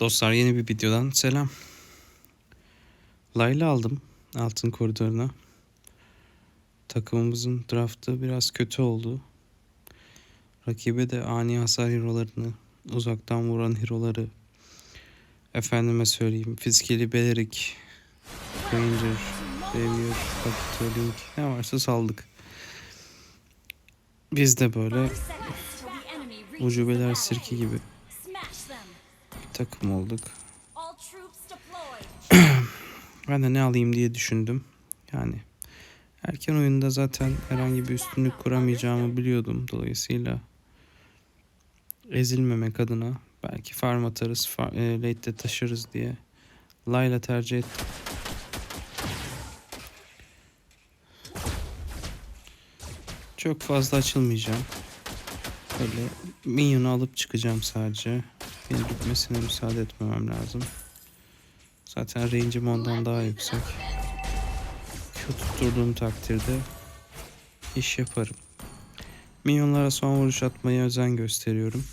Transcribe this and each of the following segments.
Dostlar yeni bir videodan selam. Layla aldım altın koridoruna. Takımımızın draftı biraz kötü oldu. Rakibe de ani hasar hero'larını, uzaktan vuran hero'ları, efendime söyleyeyim fizikeli belerik, ranger, Capital Link ne varsa saldık. Biz de böyle ucubeler sirki gibi takım olduk. Ben de ne alayım diye düşündüm. Yani erken oyunda zaten herhangi bir üstünlük kuramayacağımı biliyordum. Dolayısıyla ezilmemek adına belki farm atarız, far, e, late'de taşırız diye Layla tercih ettim. Çok fazla açılmayacağım. Böyle minyonu alıp çıkacağım sadece. Beni bitmesine müsaade etmemem lazım. Zaten range'im ondan daha yüksek. Q tutturduğum takdirde iş yaparım. Minyonlara son vuruş atmaya özen gösteriyorum.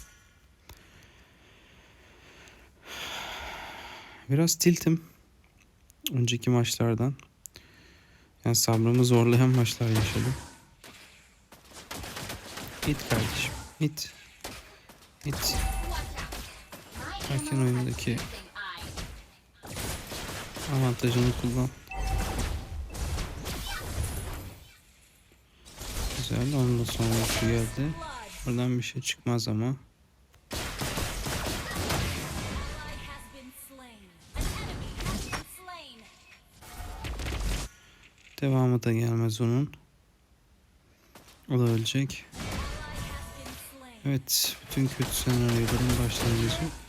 Biraz tiltim. Önceki maçlardan. Yani sabrımı zorlayan maçlar yaşadım. Hit kardeşim. Hit. Hit. Erken oyundaki avantajını kullan. Güzel. Onun da sonra şu geldi. Buradan bir şey çıkmaz ama. Devamı da gelmez onun. O da ölecek. Evet. Bütün kötü senaryoların başlangıcı.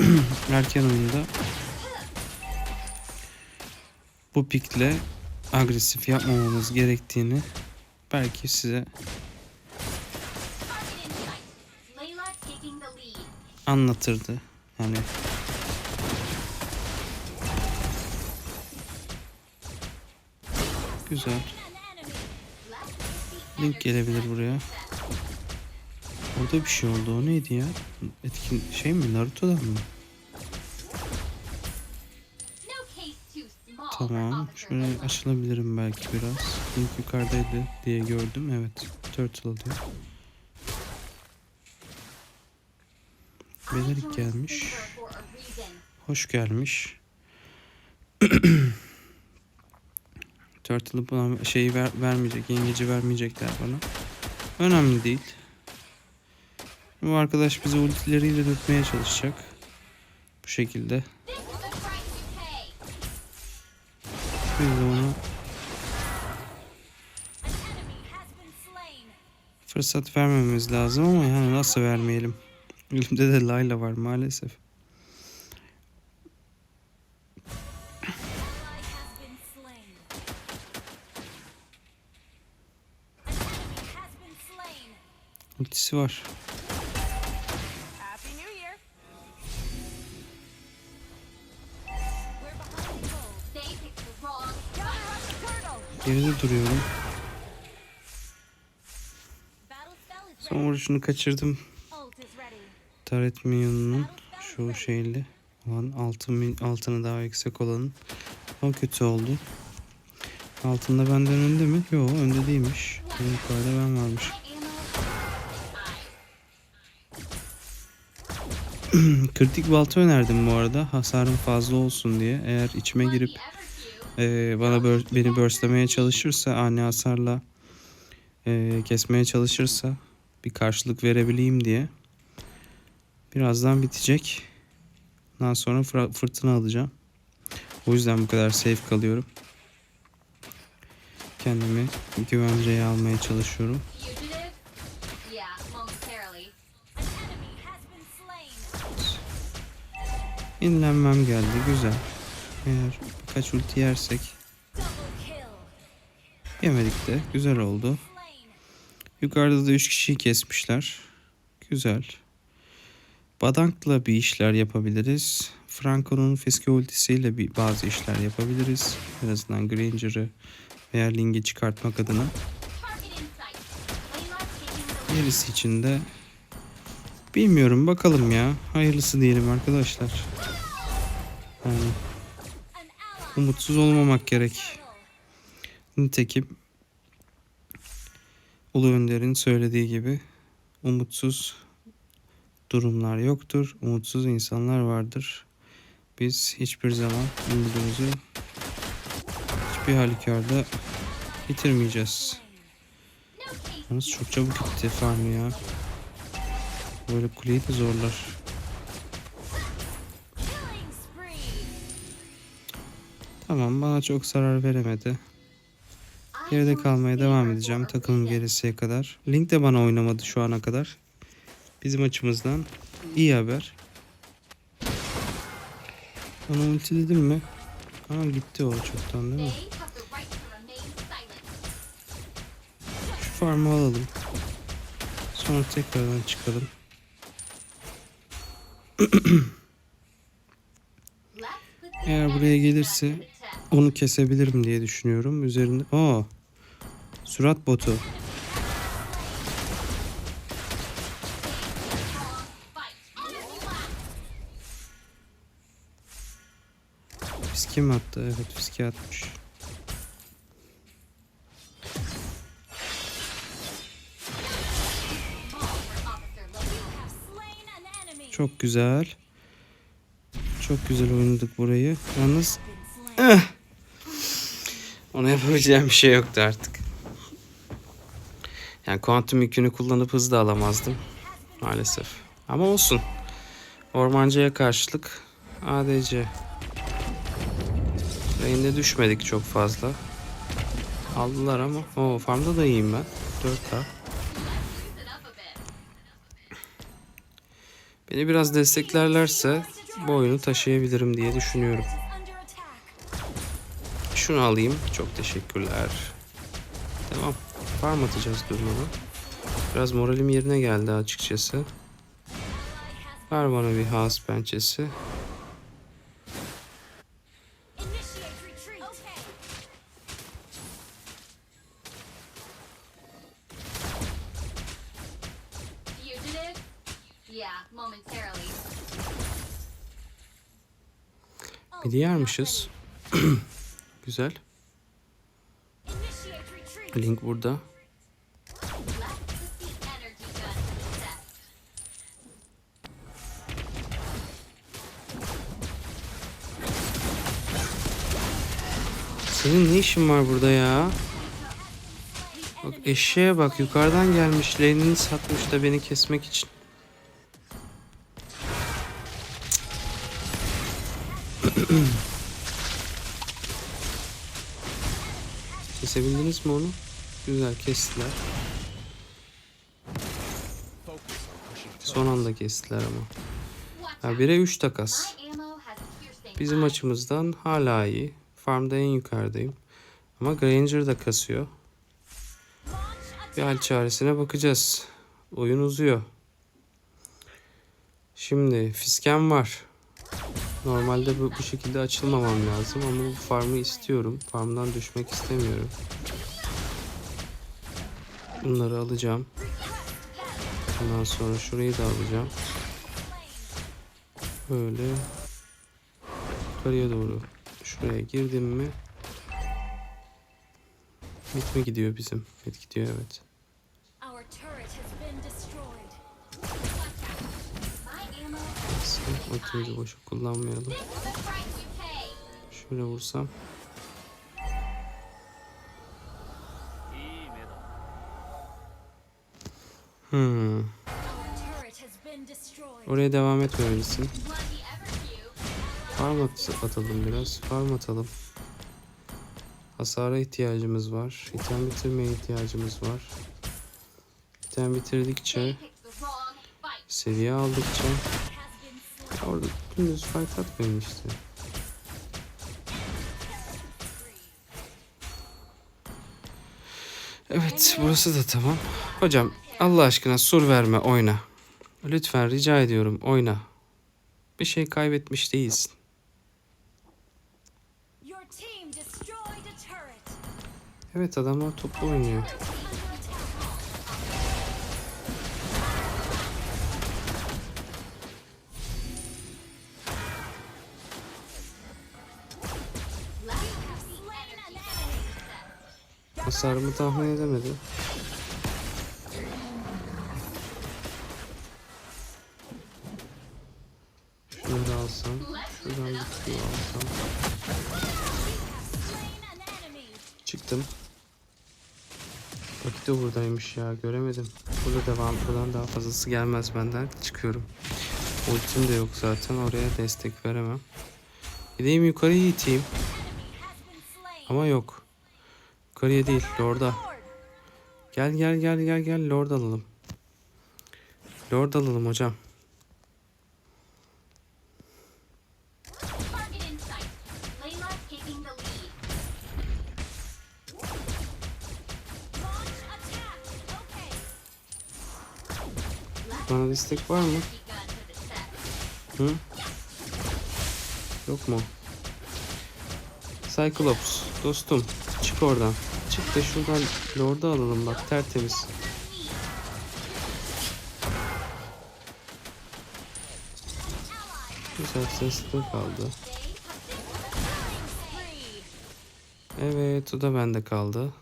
Erken oyunda bu pikle agresif yapmamamız gerektiğini belki size anlatırdı. Yani güzel. Link gelebilir buraya. Orada bir şey oldu. O neydi ya? Etkin şey mi? Naruto'dan mı? Tamam. Şöyle açılabilirim belki biraz. Link yukarıdaydı diye gördüm. Evet. Turtle alıyor. Belerik gelmiş. Hoş gelmiş. Turtle'ı bana şeyi ver, vermeyecek, yengeci vermeyecekler bana. Önemli değil. Bu arkadaş bizi ultileriyle dürtmeye çalışacak. Bu şekilde. Biz de ona fırsat vermemiz lazım ama yani nasıl vermeyelim? Elimde de Layla var maalesef. Ultisi var. Geride duruyorum. Son vuruşunu kaçırdım. Taret minyonunun şu şeyli olan altın, altını daha yüksek olanın. O kötü oldu. Altında benden önde mi? Yok önde değilmiş. En yukarıda ben varmış. Kritik balta önerdim bu arada. Hasarım fazla olsun diye. Eğer içime girip e, bana bör, beni burstlemeye çalışırsa ani hasarla e, kesmeye çalışırsa bir karşılık verebileyim diye. Birazdan bitecek. Ondan sonra fır- fırtına alacağım. O yüzden bu kadar safe kalıyorum. Kendimi güvenceye almaya çalışıyorum. Yenilenmem geldi. Güzel. Eğer birkaç ulti yersek yemedik de güzel oldu. Yukarıda da 3 kişiyi kesmişler. Güzel. Badank'la bir işler yapabiliriz. Franco'nun fiske ultisiyle bir bazı işler yapabiliriz. En azından Granger'ı veya Ling'i çıkartmak adına. Gerisi için de Bilmiyorum bakalım ya. Hayırlısı diyelim arkadaşlar. Yani umutsuz olmamak gerek. Nitekim Ulu Önder'in söylediği gibi umutsuz durumlar yoktur. Umutsuz insanlar vardır. Biz hiçbir zaman umudumuzu hiçbir halükarda bitirmeyeceğiz. Yalnız çok çabuk gitti farm ya. Böyle kuleyi de zorlar. Tamam bana çok zarar veremedi. Geride kalmaya devam edeceğim takımın gerisiye kadar. Link de bana oynamadı şu ana kadar. Bizim açımızdan iyi haber. Onu ultiledim mi? Aa gitti o çoktan değil mi? Şu farmı alalım. Sonra tekrardan çıkalım. Eğer buraya gelirse. Onu kesebilirim diye düşünüyorum. Üzerinde... Aa! Sürat botu. Fiske mi attı? Evet fiske atmış. Çok güzel. Çok güzel oynadık burayı. Yalnız eh, ona yapabileceğim bir şey yoktu artık. Yani kuantum yükünü kullanıp hız alamazdım. Maalesef. Ama olsun. Ormancıya karşılık ADC. Lane'de düşmedik çok fazla. Aldılar ama. o farmda da iyiyim ben. 4K. Loosen up a bit. Beni biraz desteklerlerse bu oyunu taşıyabilirim diye düşünüyorum. Şunu alayım. Çok teşekkürler. Tamam. Farm atacağız durmadan. Biraz moralim yerine geldi açıkçası. Ver bana bir house pençesi. Bir diğermişiz. Güzel. Link burada. Senin ne işin var burada ya? Bak eşeğe bak yukarıdan gelmiş. Lane'ini satmış da beni kesmek için. Kesebildiniz mi onu? Güzel kestiler. Son anda kestiler ama. Out. 1'e 3 takas. Bizim açımızdan hala iyi. Farmda en yukarıdayım. Ama Granger da kasıyor. Bir hal çaresine bakacağız. Oyun uzuyor. Şimdi fiskem var. Normalde bu, bu şekilde açılmamam lazım ama bu farmı istiyorum. Farmdan düşmek istemiyorum. Bunları alacağım. Ondan sonra şurayı da alacağım. Böyle yukarıya doğru şuraya girdim mi Mid mi gidiyor bizim? Mid gidiyor evet. Ultimizi boşa kullanmayalım. Şöyle vursam. Hmm. Oraya devam etmemelisin. Farm at- atalım biraz. Farm atalım. Hasara ihtiyacımız var. İtem bitirmeye ihtiyacımız var. İtem bitirdikçe, seviye aldıkça Slain. orada dümdüz fight atmayın işte. Evet burası da tamam. Hocam Allah aşkına sur verme oyna. Lütfen rica ediyorum oyna. Bir şey kaybetmiş değilsin. Evet adamlar toplu oynuyor. Hasarımı tahmin edemedi. Şunları alsam. Şuradan bir Q alsam. Çıktım. Vakit de buradaymış ya göremedim. Burada devam. Buradan daha fazlası gelmez benden. Çıkıyorum. Ultim de yok zaten. Oraya destek veremem. Gideyim yukarıya iteyim. Ama yok. Yukarıya değil. Lord'a. Gel gel gel gel gel. Lord alalım. Lord alalım hocam. Bana destek var mı? Hı? Yok mu? Cyclops dostum çık oradan. Çık da şuradan Lord'u alalım bak tertemiz. Güzel sesli kaldı. Evet o da bende kaldı.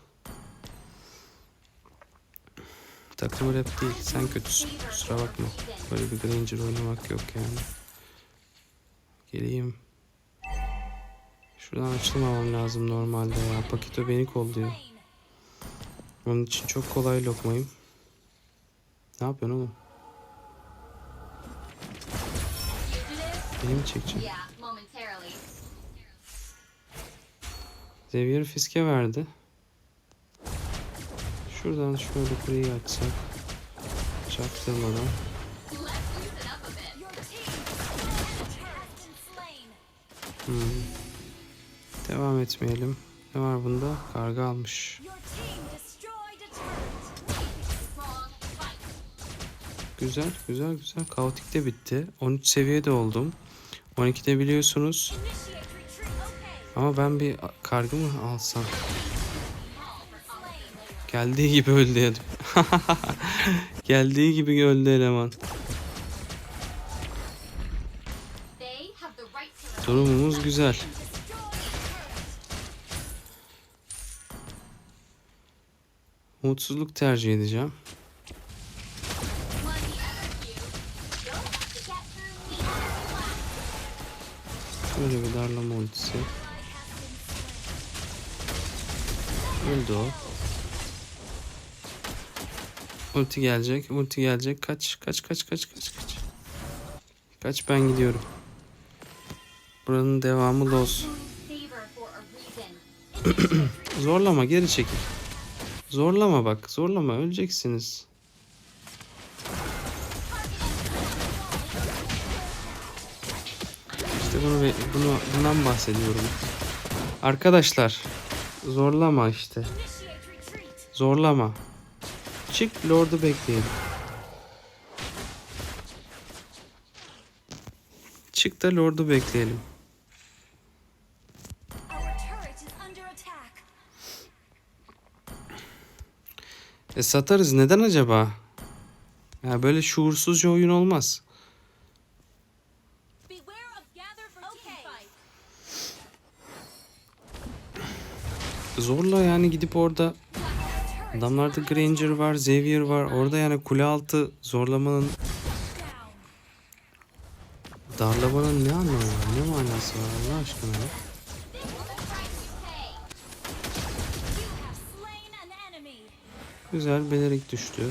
Takım rap değil sen kötüsün kusura bakma. Böyle bir Granger oynamak yok yani. Geleyim. Şuradan açılmamam lazım normalde ya. Pakito beni kolluyor. Onun için çok kolay lokmayım. Ne yapıyorsun oğlum? Beni mi çekeceksin? Xavier Fiske verdi. Şuradan şöyle kuleyi açsak. Çaktırmadan. Hmm. Devam etmeyelim. Ne var bunda? Karga almış. Güzel, güzel, güzel. Kaotik de bitti. 13 seviyede oldum. 12'de biliyorsunuz. Ama ben bir kargı mı alsam? Geldiği gibi öldü ya. Geldiği gibi öldü eleman. Durumumuz güzel. Mutsuzluk tercih edeceğim. Şöyle bir darlama ultisi. Öldü o. Ulti gelecek, ulti gelecek. Kaç, kaç, kaç, kaç, kaç, kaç. Kaç ben gidiyorum. Buranın devamı reason. Zorlama, geri çekil. Zorlama bak, zorlama. Öleceksiniz. Bunu, bunu bundan bahsediyorum. Arkadaşlar, zorlama işte. Zorlama. Çık Lord'u bekleyelim. Çık da Lord'u bekleyelim. E satarız neden acaba? Ya böyle şuursuzca oyun olmaz. Zorla yani gidip orada adamlarda Granger var, Xavier var. Orada yani kule altı zorlamanın darlamanın ne anlamı var? Ne manası var Allah aşkına ya? Güzel belerik düştü.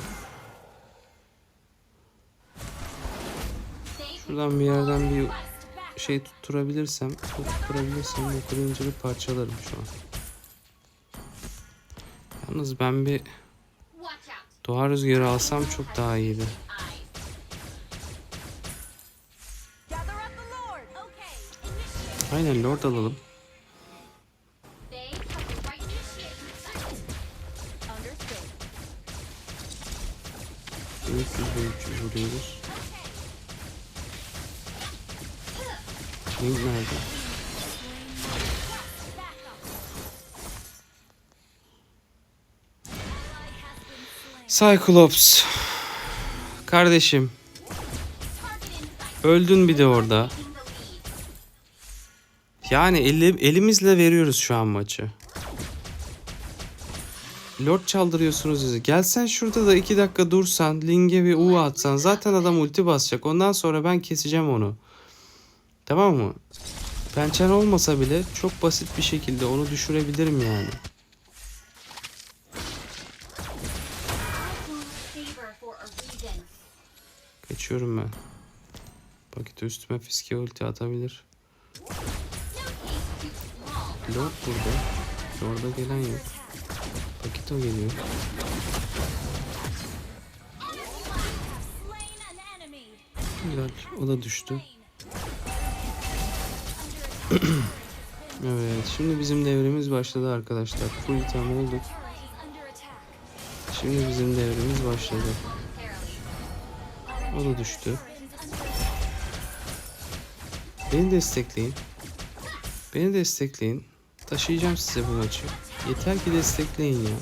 Şuradan bir yerden bir şey tutturabilirsem, tutturabilirsem o Granger'ı parçalarım şu an. Yalnız ben bir doğa rüzgarı alsam çok daha iyiydi. Aynen Lord alalım. 300 ve 300 vuruyoruz. Link nerede? Cyclops. Kardeşim. Öldün bir de orada. Yani eli- elimizle veriyoruz şu an maçı. Lord çaldırıyorsunuz bizi. Gelsen şurada da iki dakika dursan, Ling'e bir U atsan zaten adam ulti basacak. Ondan sonra ben keseceğim onu. Tamam mı? Pençen olmasa bile çok basit bir şekilde onu düşürebilirim yani. Kaçıyorum ben. Paketi üstüme fiske ulti atabilir. Lord burada. Lord'a gelen yok. Pakito geliyor. Güzel. O da düştü. Evet. Şimdi bizim devrimiz başladı arkadaşlar. Full item olduk. Şimdi bizim devrimiz başladı. O da düştü. Beni destekleyin. Beni destekleyin. Taşıyacağım size bu maçı. Yeter ki destekleyin ya.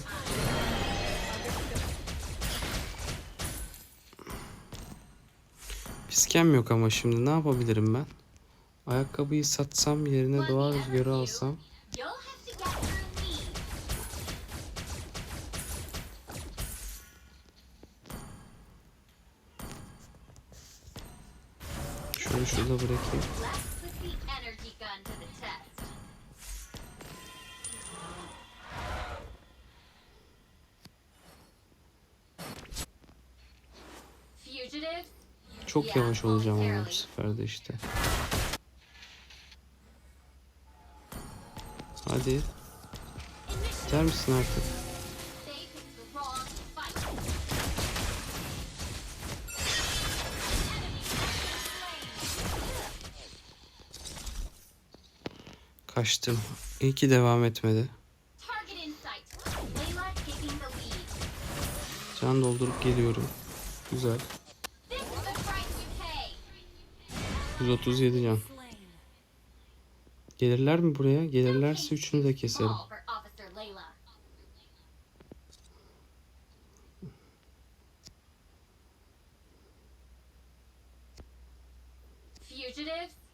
Piskem yok ama şimdi ne yapabilirim ben? Ayakkabıyı satsam yerine doğa rüzgarı alsam. Test. Fugitives? Çok yavaş olacağım ama bu sefer de işte. Hadi. Biter misin artık? Kaçtım. İyi ki devam etmedi. Can doldurup geliyorum. Güzel. This is the price you pay. 137 can. Gelirler mi buraya? Gelirlerse üçünü de keserim. Fugitives?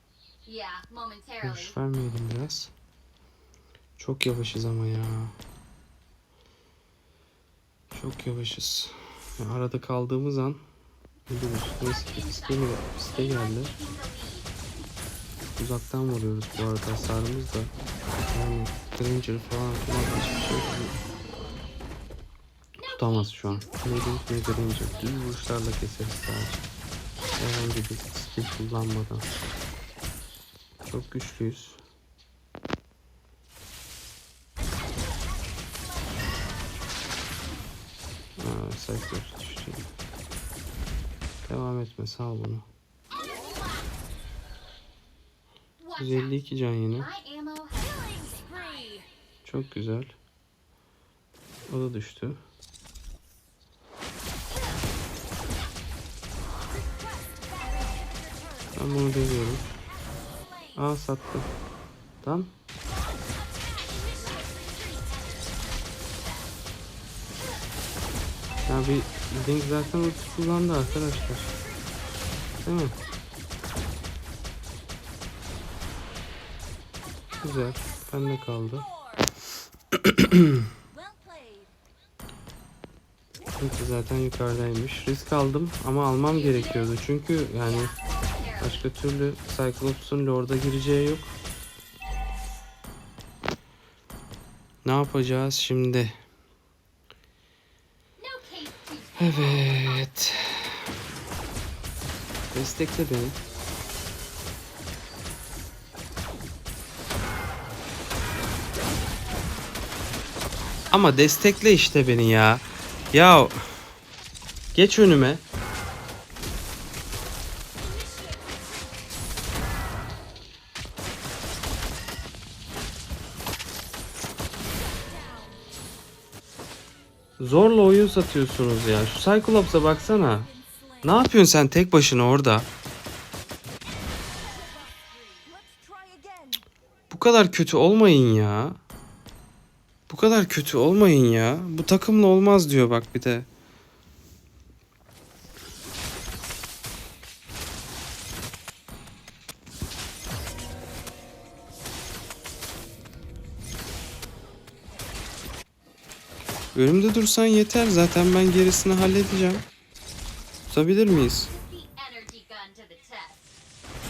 Boş vermeyelim biraz. Çok yavaşız ama ya. Çok yavaşız. Ya arada kaldığımız an ki fiske, mi- geldi. Uzaktan vuruyoruz bu arada hasarımız da. Yani Granger falan filan hiçbir şey tutamaz şu an. Link ne Granger. Düz vuruşlarla keseriz sadece. Herhangi bir skill kullanmadan. Çok güçlüyüz. Aa, düştü. Devam etme sağ ol bunu. Watch out. 152 can yine. Çok güzel. O da düştü. Ben bunu deniyorum. Aa sattım. Tam. Ya bir Link zaten ulti kullandı arkadaşlar. Değil mi? Güzel. Bende kaldı. Çünkü zaten yukarıdaymış. Risk aldım ama almam gerekiyordu. Çünkü yani. Başka türlü Cyclops'un Lord'a gireceği yok. Ne yapacağız şimdi? Evet. Destekle beni. Ama destekle işte beni ya. Ya geç önüme. Satıyorsunuz ya. Şu Cyclops'a baksana. Ne yapıyorsun sen tek başına orada? Bu kadar kötü olmayın ya. Bu kadar kötü olmayın ya. Bu takımla olmaz diyor bak bir de. Önümde dursan yeter. Zaten ben gerisini halledeceğim. Tutabilir miyiz?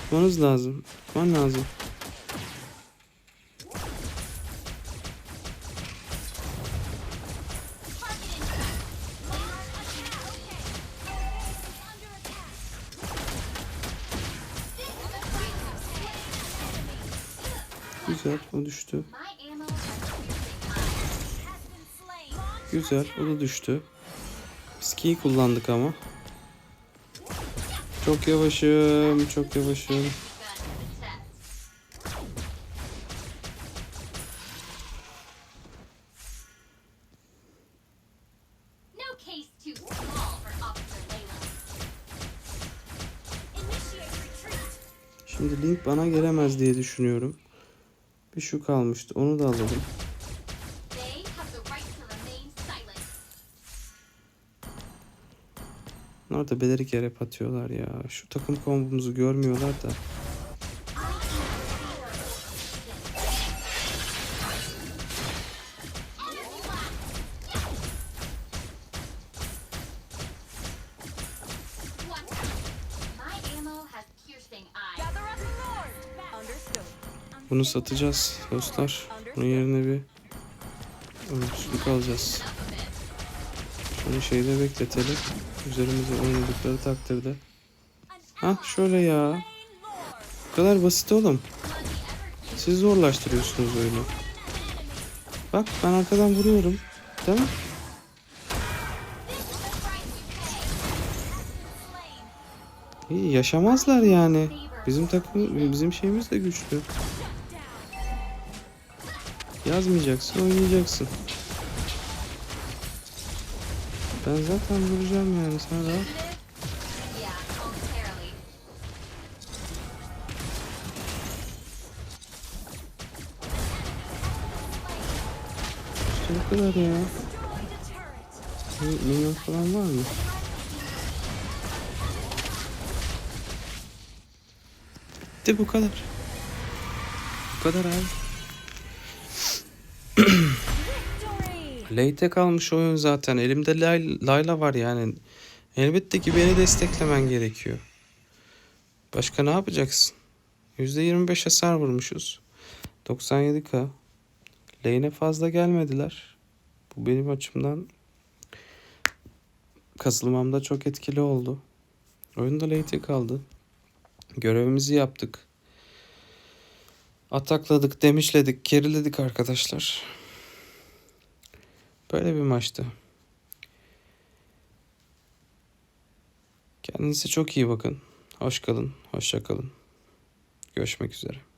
Tutmanız lazım. Tutman lazım. Güzel. O düştü. Güzel. O da düştü. Ski'yi kullandık ama. Çok yavaşım. Çok yavaşım. Şimdi Link bana gelemez diye düşünüyorum. Bir şu kalmıştı. Onu da alalım. Bunlar da belerik yere atıyorlar ya. Şu takım kombumuzu görmüyorlar da. Bunu satacağız dostlar. Bunun yerine bir ölümsüzlük alacağız. Şunu şeyde bekletelim. Üzerimize oynadıkları takdirde. Hah şöyle ya. Bu kadar basit oğlum. Siz zorlaştırıyorsunuz oyunu. Bak ben arkadan vuruyorum. Değil mi? İyi yaşamazlar yani. Bizim takım bizim şeyimiz de güçlü. Yazmayacaksın, oynayacaksın. Ben zaten vuracağım yani. Yeah, momentarily. İşte bu kadar ya. Minyon falan var mı? De bu kadar. Bu kadar abi. Late'e kalmış oyun zaten. Elimde Lay- Layla var yani. Elbette ki beni desteklemen gerekiyor. Başka ne yapacaksın? %25 hasar vurmuşuz. 97k. Lane'e fazla gelmediler. Bu benim açımdan kasılmamda çok etkili oldu. Oyunda late'e kaldı. Görevimizi yaptık. Atakladık, demişledik, geriledik arkadaşlar. Böyle bir maçtı. Kendinize çok iyi bakın. Hoş kalın, hoşça kalın. Görüşmek üzere.